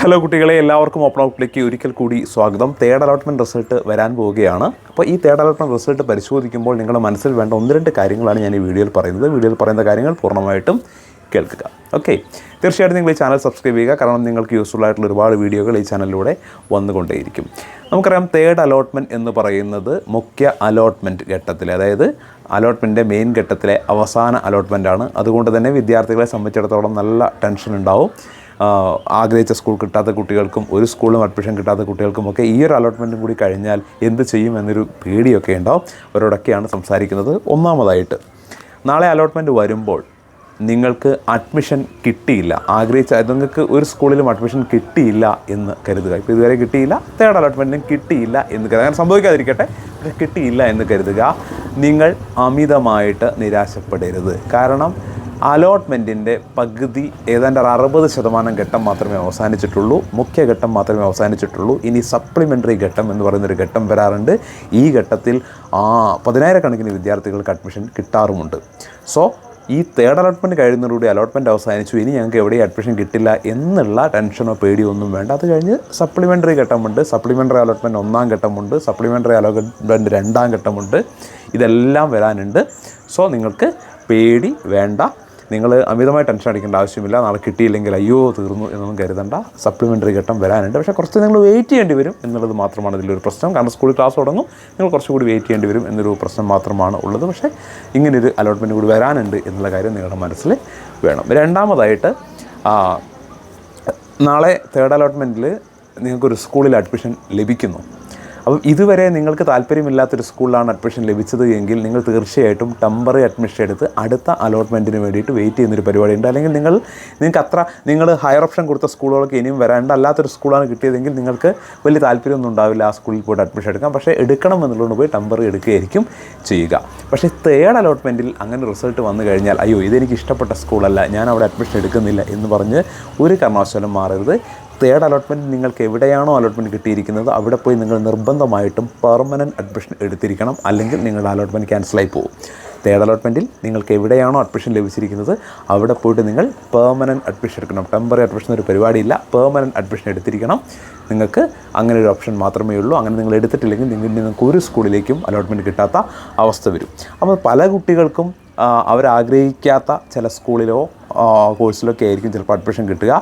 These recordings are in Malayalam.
ഹലോ കുട്ടികളെ എല്ലാവർക്കും ഓപ്പൺ ഔട്ടിലേക്ക് ഒരിക്കൽ കൂടി സ്വാഗതം. തേർഡ് അലോട്ട്മെന്റ് റിസൾട്ട് വരാൻ പോവുകയാണ്. അപ്പോൾ ഈ തേർഡ് അലോട്ട്മെന്റ് റിസൾട്ട് പരിശോധിക്കുമ്പോൾ നിങ്ങളുടെ മനസ്സിൽ വേണ്ട ഒന്ന് രണ്ട് കാര്യങ്ങളാണ് ഞാൻ ഈ വീഡിയോയിൽ പറയുന്നത്. വീഡിയോയിൽ പറയുന്ന കാര്യങ്ങൾ പൂർണമായിട്ടും കേൾക്കുക. ഓക്കെ തീർച്ചയായിട്ടും നിങ്ങൾ ഈ ചാനൽ സബ്സ്ക്രൈബ് ചെയ്യുക. കാരണം നിങ്ങൾക്ക് യൂസ്ഫുൾ ആയിട്ടുള്ള ഒരുപാട് വീഡിയോകൾ ഈ ചാനലിലൂടെ വന്നുകൊണ്ടേയിരിക്കും. നമുക്കറിയാം തേർഡ് അലോട്ട്മെന്റ് എന്ന് പറയുന്നത് മുഖ്യ അലോട്ട്മെന്റ് ഘട്ടത്തിൽ അതായത് അലോട്ട്മെന്റിന്റെ മെയിൻ ഘട്ടത്തിലെ അവസാന അലോട്ട്മെന്റ് ആണ്. അതുകൊണ്ട് തന്നെ വിദ്യാർത്ഥികളെ സംബന്ധിച്ചിടത്തോളം നല്ല ടെൻഷൻ ഉണ്ടാവും. ആഗ്രഹിച്ച സ്കൂൾ കിട്ടാത്ത കുട്ടികൾക്കും ഒരു സ്കൂളിലും അഡ്മിഷൻ കിട്ടാത്ത കുട്ടികൾക്കും ഒക്കെ ഈ ഒരു അലോട്ട്മെന്റും കൂടി കഴിഞ്ഞാൽ എന്ത് ചെയ്യും എന്നൊരു പേടിയൊക്കെ ഉണ്ടാവും. അവരോടൊക്കെയാണ് സംസാരിക്കുന്നത്. ഒന്നാമതായിട്ട് നാളെ അലോട്ട്മെന്റ് വരുമ്പോൾ നിങ്ങൾക്ക് അഡ്മിഷൻ കിട്ടിയില്ല. ആഗ്രഹിച്ച നിങ്ങൾക്ക് ഒരു സ്കൂളിലും അഡ്മിഷൻ കിട്ടിയില്ല എന്ന് കരുതുക. ഇപ്പോൾ ഇതുവരെ കിട്ടിയില്ല തേർഡ് അലോട്ട്മെന്റിനും കിട്ടിയില്ല എന്ന് കരുതുക. അങ്ങനെ സംഭവിക്കാതിരിക്കട്ടെ കിട്ടിയില്ല എന്ന് കരുതുക. നിങ്ങൾ അമിതമായിട്ട് നിരാശപ്പെടരുത്. കാരണം അലോട്ട്മെന്റിന്റെ പകുതി ഏതാണ്ട് ഒരു അറുപത് ശതമാനം ഘട്ടം മാത്രമേ അവസാനിച്ചിട്ടുള്ളൂ. മുഖ്യ ഘട്ടം മാത്രമേ അവസാനിച്ചിട്ടുള്ളൂ. ഇനി സപ്ലിമെന്ററി ഘട്ടം എന്ന് പറയുന്നൊരു ഘട്ടം വരാറുണ്ട്. ഈ ഘട്ടത്തിൽ ആ പതിനായിരക്കണക്കിന് വിദ്യാർത്ഥികൾക്ക് അഡ്മിഷൻ കിട്ടാറുമുണ്ട്. സോ ഈ തേർഡ് അലോട്ട്മെന്റ് കഴിയുന്നതോടുകൂടി അലോട്ട്മെന്റ് അവസാനിച്ചു. ഇനി ഞങ്ങൾക്ക് എവിടെയും അഡ്മിഷൻ കിട്ടില്ല എന്നുള്ള ടെൻഷനോ പേടിയോ ഒന്നും വേണ്ട. അത് കഴിഞ്ഞ് സപ്ലിമെന്ററി ഘട്ടമുണ്ട്. സപ്ലിമെന്ററി അലോട്ട്മെന്റ് ഒന്നാം ഘട്ടമുണ്ട്. സപ്ലിമെന്ററി അലോട്ട്മെന്റ് രണ്ടാം ഘട്ടമുണ്ട്. ഇതെല്ലാം വരാനുണ്ട്. സോ നിങ്ങൾക്ക് പേടി വേണ്ട. നിങ്ങൾ അമിതമായി ടെൻഷൻ അടിക്കേണ്ട ആവശ്യമില്ല. നാളെ കിട്ടിയില്ലെങ്കിൽ അയ്യോ തീർന്നു എന്നൊന്നും കരുതണ്ട. സപ്ലിമെന്ററി ഘട്ടം വരാനുണ്ട്. പക്ഷേ കുറച്ച് നിങ്ങൾ വെയിറ്റ് ചെയ്യേണ്ടി വരും എന്നുള്ളത് മാത്രമാണ് ഇതിലൊരു പ്രശ്നം. കാരണം സ്കൂളിൽ ക്ലാസ് തുടങ്ങും. നിങ്ങൾ കുറച്ചുകൂടി വെയിറ്റ് ചെയ്യേണ്ടി വരും എന്നൊരു പ്രശ്നം മാത്രമാണ് ഉള്ളത്. പക്ഷേ ഇങ്ങനൊരു അലോട്ട്മെന്റ് കൂടി വരാനുണ്ട് എന്നുള്ള കാര്യം നിങ്ങളുടെ മനസ്സിൽ വേണം. രണ്ടാമതായിട്ട് നാളെ തേർഡ് അലോട്ട്മെന്റിൽ നിങ്ങൾക്കൊരു സ്കൂളിൽ അഡ്മിഷൻ ലഭിക്കുന്നു. അപ്പം ഇതുവരെ നിങ്ങൾക്ക് താല്പര്യമില്ലാത്തൊരു സ്കൂളിലാണ് അഡ്മിഷൻ ലഭിച്ചത് എങ്കിൽ നിങ്ങൾ തീർച്ചയായിട്ടും ടെമ്പററി അഡ്മിഷൻ എടുത്ത് അടുത്ത അലോട്ട്മെന്റിന് വേണ്ടിയിട്ട് വെയിറ്റ് ചെയ്യുന്നൊരു പരിപാടിയുണ്ട്. അല്ലെങ്കിൽ നിങ്ങൾ നിങ്ങൾക്ക് അത്ര നിങ്ങൾ ഹയർ ഓപ്ഷൻ കൊടുത്ത സ്കൂളുകൾക്ക് ഇനിയും വരാണ്ട് അല്ലാത്തൊരു സ്കൂളാണ് കിട്ടിയതെങ്കിൽ നിങ്ങൾക്ക് വലിയ താല്പര്യമൊന്നും ഉണ്ടാവില്ല ആ സ്കൂളിൽ പോയിട്ട് അഡ്മിഷൻ എടുക്കാം പക്ഷേ എടുക്കണം എന്നുള്ളതുകൊണ്ട് പോയി ടെമ്പററി എടുക്കുകയായിരിക്കും ചെയ്യുക. പക്ഷേ തേർഡ് അലോട്ട്മെന്റിൽ അങ്ങനെ റിസൾട്ട് വന്നു കഴിഞ്ഞാൽ അയ്യോ ഇതെനിക്ക് ഇഷ്ടപ്പെട്ട സ്കൂളല്ല ഞാൻ അവിടെ അഡ്മിഷൻ എടുക്കുന്നില്ല എന്ന് പറഞ്ഞ് ഒരു കാരണവശാലും മാറരുത്. തേർഡ് അലോട്ട്മെന്റ് നിങ്ങൾക്ക് എവിടെയാണോ അലോട്ട്മെന്റ് കിട്ടിയിരിക്കുന്നത് അവിടെ പോയി നിങ്ങൾ നിർബന്ധമായിട്ടും പെർമനന്റ് അഡ്മിഷൻ എടുത്തിരിക്കണം അല്ലെങ്കിൽ നിങ്ങളുടെ അലോട്ട്മെന്റ് ക്യാൻസലായി പോകും. തേർഡ് അലോട്ട്മെന്റിൽ നിങ്ങൾക്ക് എവിടെയാണോ അഡ്മിഷൻ ലഭിച്ചിരിക്കുന്നത് അവിടെ പോയിട്ട് നിങ്ങൾ പെർമനന്റ് അഡ്മിഷൻ എടുക്കണം. ടെമ്പററി അഡ്മിഷൻ ഒരു പരിപാടിയില്ല പെർമനന്റ് അഡ്മിഷൻ എടുത്തിരിക്കണം. നിങ്ങൾക്ക് അങ്ങനെ ഒരു ഓപ്ഷൻ മാത്രമേ ഉള്ളൂ. അങ്ങനെ നിങ്ങൾ എടുത്തിട്ടില്ലെങ്കിൽ നിങ്ങൾ നിങ്ങൾക്ക് ഒരു സ്കൂളിലേക്കും അലോട്ട്മെന്റ് കിട്ടാത്ത അവസ്ഥ വരും. അപ്പോൾ പല കുട്ടികൾക്കും അവരാഗ്രഹിക്കാത്ത ചില സ്കൂളിലോ കോഴ്സിലൊക്കെ ആയിരിക്കും ചിലപ്പോൾ അഡ്മിഷൻ കിട്ടുക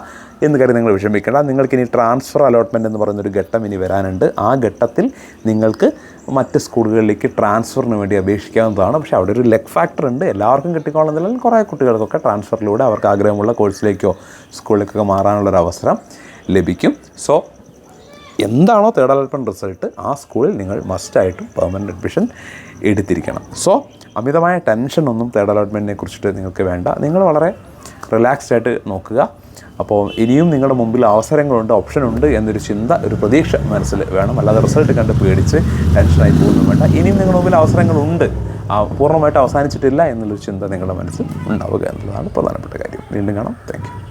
എന്ന് കാര്യം നിങ്ങൾ വിഷമിക്കേണ്ട. നിങ്ങൾക്കിനി ട്രാൻസ്ഫർ അലോട്ട്മെന്റ് എന്ന് പറയുന്നൊരു ഘട്ടം ഇനി വരാനുണ്ട്. ആ ഘട്ടത്തിൽ നിങ്ങൾക്ക് മറ്റ് സ്കൂളുകളിലേക്ക് ട്രാൻസ്ഫറിന് വേണ്ടി അപേക്ഷിക്കാവുന്നതാണ്. പക്ഷേ അവിടെ ഒരു ലെഗ് ഫാക്ടർ ഉണ്ട്. എല്ലാവർക്കും കിട്ടിക്കോളുന്നില്ലെങ്കിൽ കുറേ കുട്ടികൾക്കൊക്കെ ട്രാൻസ്ഫറിലൂടെ അവർക്ക് ആഗ്രഹമുള്ള കോഴ്സിലേക്കോ സ്കൂളിലേക്കൊക്കെ മാറാനുള്ളൊരു അവസരം ലഭിക്കും. സോ എന്താണോ തേർഡ് അലോട്ട്മെന്റ് റിസൾട്ട് ആ സ്കൂളിൽ നിങ്ങൾ മസ്റ്റായിട്ടും പെർമനന്റ് അഡ്മിഷൻ എടുത്തിരിക്കണം. സോ അമിതമായ ടെൻഷനൊന്നും തേർഡ് അലോട്ട്മെന്റിനെ കുറിച്ചിട്ട് നിങ്ങൾക്ക് വേണ്ട. നിങ്ങൾ വളരെ റിലാക്സ്ഡ് ആയിട്ട് നോക്കുക. അപ്പോൾ ഇനിയും നിങ്ങളുടെ മുമ്പിൽ അവസരങ്ങളുണ്ട് ഓപ്ഷനുണ്ട് എന്നൊരു ചിന്ത ഒരു പ്രതീക്ഷ മനസ്സിൽ വേണം. അല്ലാതെ റിസൾട്ട് കണ്ട് പേടിച്ച് ടെൻഷനായി പോകുന്നു വേണ്ട. ഇനിയും നിങ്ങളുടെ മുമ്പിൽ അവസരങ്ങളുണ്ട്. പൂർണമായിട്ട് അവസാനിച്ചിട്ടില്ല എന്നുള്ളൊരു ചിന്ത നിങ്ങളുടെ മനസ്സിൽ ഉണ്ടാവുക എന്നുള്ളതാണ് പ്രധാനപ്പെട്ട കാര്യം. വീണ്ടും കാണാം. താങ്ക്